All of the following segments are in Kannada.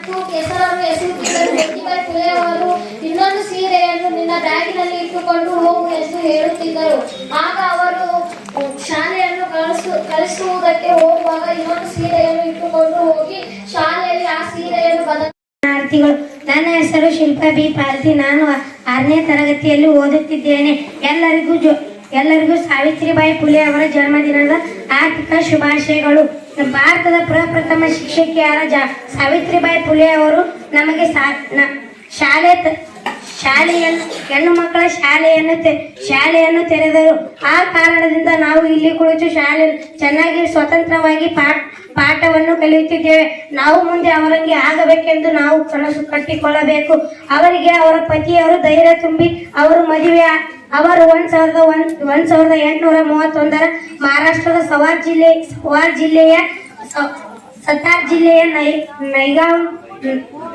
ಮತ್ತು ಕೆಸರನ್ನು ಎಸೆಯುತ್ತಿದ್ದರು ಇನ್ನೊಂದು ಸೀರೆಯನ್ನು ನಿನ್ನ ಬ್ಯಾಗಿನಲ್ಲಿ ಇಟ್ಟುಕೊಂಡು ಹೋಗು ಎಂದು ಹೇಳುತ್ತಿದ್ದರು. ಆಗ ಅವರು ಶಾಲೆಯನ್ನು ಕಳಿಸು, ಕಳಿಸುವುದಕ್ಕೆ ಹೋಗುವಾಗ ಇನ್ನೊಂದು ಸೀರೆಯನ್ನು ಇಟ್ಟುಕೊಂಡು ಹೋಗಿ ಶಾಲೆಯಲ್ಲಿ ಆ ಸೀರೆಯನ್ನು ಬದ ಆರತಿಗಳು, ನನ್ನ ಹೆಸರು ಶಿಲ್ಪಾ ಬಿ ಪಾಲ್ತಿ ನಾನು ಆರನೇ ತರಗತಿಯಲ್ಲಿ ಓದುತ್ತಿದ್ದೇನೆ. ಎಲ್ಲರಿಗೂ ಜೊ ಎಲ್ಲರಿಗೂ ಸಾವಿತ್ರಿಬಾಯಿ ಫುಲೆ ಅವರ ಜನ್ಮದಿನದ ಆರ್ಥಿಕ ಶುಭಾಶಯಗಳು. ಭಾರತದ ಪ್ರಪ್ರಥಮ ಶಿಕ್ಷಕಿಯಾದ ಜ ಸಾವಿತ್ರಿಬಾಯಿ ಫುಲೆ ಅವರು ನಮಗೆ ಶಾಲೆ ಶಾಲೆಯನ್ನು ಹೆಣ್ಣು ಮಕ್ಕಳ ಶಾಲೆಯನ್ನು ತೆ ಶಾಲೆಯನ್ನು ತೆರೆದರು. ಆ ಕಾರಣದಿಂದ ನಾವು ಇಲ್ಲಿ ಕುಳಿತು ಶಾಲೆ ಚೆನ್ನಾಗಿ ಸ್ವತಂತ್ರವಾಗಿ ಪಾಠ ಪಾಠವನ್ನು ಕಲಿಯುತ್ತಿದ್ದೇವೆ. ನಾವು ಮುಂದೆ ಅವರಂಗೆ ಆಗಬೇಕೆಂದು ನಾವು ಕನಸು ಕಟ್ಟಿಕೊಳ್ಳಬೇಕು. ಅವರಿಗೆ ಅವರ ಪತಿಯವರು ಧೈರ್ಯ ತುಂಬಿ ಅವರು ಮದುವೆ ಅವರು ಒಂದ್ ಸಾವಿರದ ಒಂದ್ ಒಂದ್ ಸಾವಿರದ ಎಂಟುನೂರ ಮೂವತ್ತೊಂದರ ಮಹಾರಾಷ್ಟ್ರದ ಸವಾರ್ ಜಿಲ್ಲೆ, ಸವಾರ್ ಜಿಲ್ಲೆಯ ಸತಾರ್ ಜಿಲ್ಲೆಯ ನೈ, ನೈಗಾಂವ್,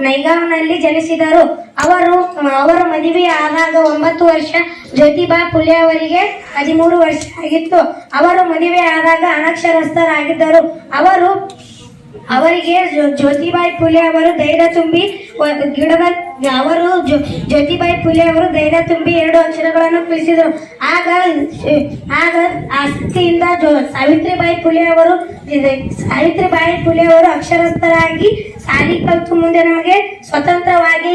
ನೈಗಾಂವ್ನಲ್ಲಿ ಜನಿಸಿದರು. ಅವರು, ಅವರ ಮದುವೆ ಆದಾಗ ಒಂಬತ್ತು ವರ್ಷ, ಜ್ಯೋತಿಬಾ ಫುಲೆ ಅವರಿಗೆ ಹದಿಮೂರು ವರ್ಷ ಆಗಿತ್ತು. ಅವರು ಮದುವೆ ಆದಾಗ ಅನಕ್ಷರಸ್ಥರಾಗಿದ್ದರು. ಅವರು ಅವರಿಗೆ ಜ್ಯೋ- ಜ್ಯೋತಿಬಾಯಿ ಫುಲೆ ಅವರು ಧೈರ್ಯ ತುಂಬಿ ಗಿಡದ, ಅವರು ಜ್ಯೋ- ಜ್ಯೋತಿಬಾಯಿ ಫುಲೆ ಅವರು ಧೈರ್ಯ ತುಂಬಿ ಎರಡು ಅಕ್ಷರಗಳನ್ನು ಕಲಿಸಿದರು ಆಗ ಆಗ ಆಸ್ತಿಯಿಂದ ಜೋ, ಸಾವಿತ್ರಿಬಾಯಿ ಫುಲೆ ಅವರು ಸಾವಿತ್ರಿಬಾಯಿ ಫುಲೆ ಅವರು ಅಕ್ಷರಸ್ಥರಾಗಿ ಸಾಲಿ ಕಲಿತು ಮುಂದೆ ನಮಗೆ ಸ್ವತಂತ್ರವಾಗಿ